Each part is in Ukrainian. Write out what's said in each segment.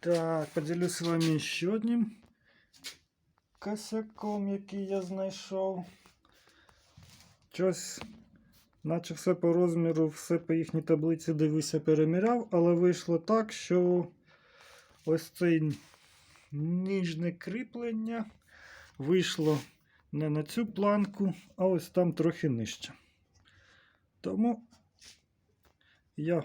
Так, поділюсь з вами ще одним косяком, який я знайшов. Щось, наче все по розміру, все по їхній таблиці дивився, переміряв, але вийшло так, що ось це ніжне кріплення вийшло не на цю планку, а ось там трохи нижче. Тому я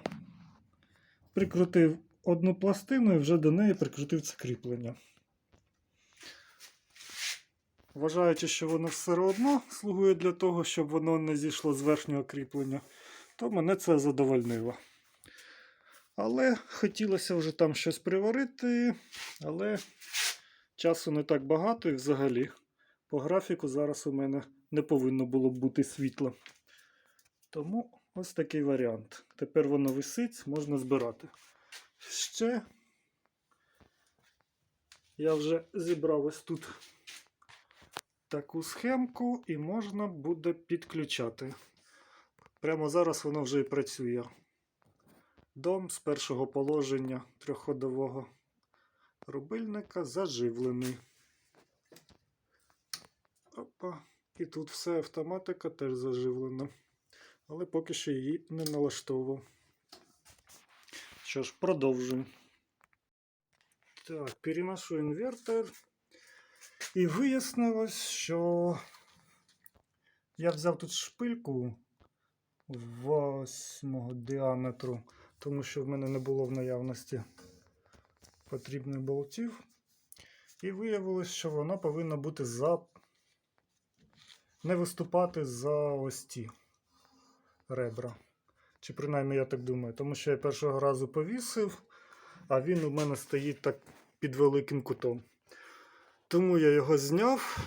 прикрутив одну пластину і вже до неї прикрутив це кріплення. Вважаючи, що воно все одно слугує для того, щоб воно не зійшло з верхнього кріплення, то мене це задовольнило. Але хотілося вже там щось приварити, але часу не так багато і взагалі по графіку зараз у мене не повинно було бути світло. Тому ось такий варіант. Тепер воно висить, можна збирати. Ще я вже зібрав ось тут таку схемку і можна буде підключати. Прямо зараз воно вже і працює. Дом з першого положення трьохходового рубильника заживлений. Опа. І тут все автоматика теж заживлена. Але поки що її не налаштовував. Що ж, продовжуємо. Так, переношу інвертор. І вияснилось, що я взяв тут шпильку 8 діаметру, тому що в мене не було в наявності потрібних болтів. І виявилось, що вона повинна бути за. не виступати за ось ті ребра. Чи принаймні я так думаю, тому що я першого разу повісив, а він у мене стоїть так під великим кутом. Тому я його зняв,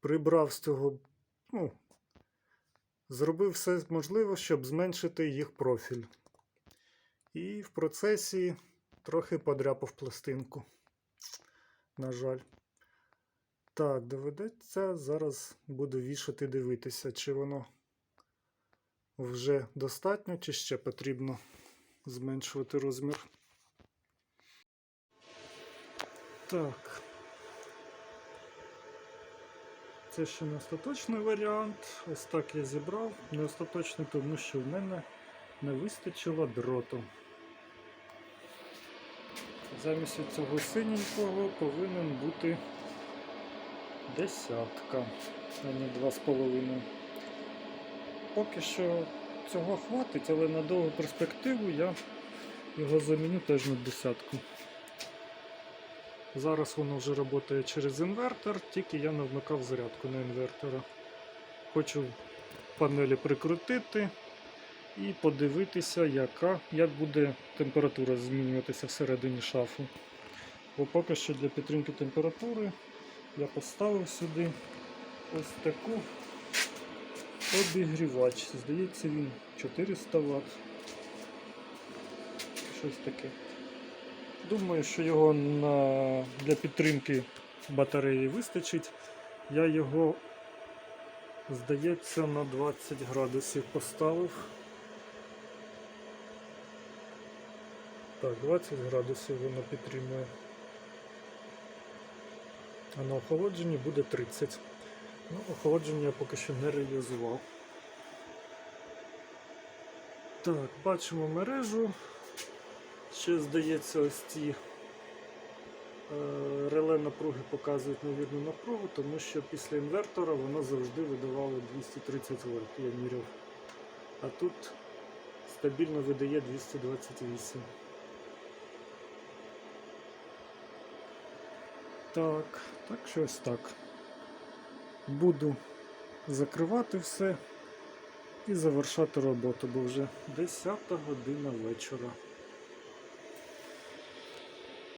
прибрав з цього, ну, зробив все можливе, щоб зменшити їх профіль. І в процесі трохи подряпав пластинку. На жаль. Так, доведеться зараз буду вішати дивитися, чи воно вже достатньо, чи ще потрібно зменшувати розмір. Так. Це ще не остаточний варіант. Ось так я зібрав. Не остаточний, тому що в мене не вистачило дроту. Замість цього синенького повинен бути десятка, а не два з половиною. Поки що цього хватить, але на довгу перспективу я його заміню теж на десятку. Зараз воно вже працює через інвертор, тільки я не вмикав зарядку на інвертора. Хочу панелі прикрутити і подивитися, яка, як буде температура змінюватися всередині шафи. Бо поки що для підтримки температури я поставив сюди ось таку обігрівач. Здається, він 400 Вт. Щось таке. Думаю, що його на... для підтримки батареї вистачить. Я його, здається, на 20 градусів поставив. Так, 20 градусів воно підтримує. А на охолодженні буде 30. Ну, охолодження я поки що не реалізував. Так, бачимо мережу. Ще, здається, ось ці е, реле напруги показують невірну напругу, тому що після інвертора воно завжди видавало 230 вольт, я міряв. А тут стабільно видає 228. Так, так що ось так. Буду закривати все і завершати роботу, бо вже 10 година вечора.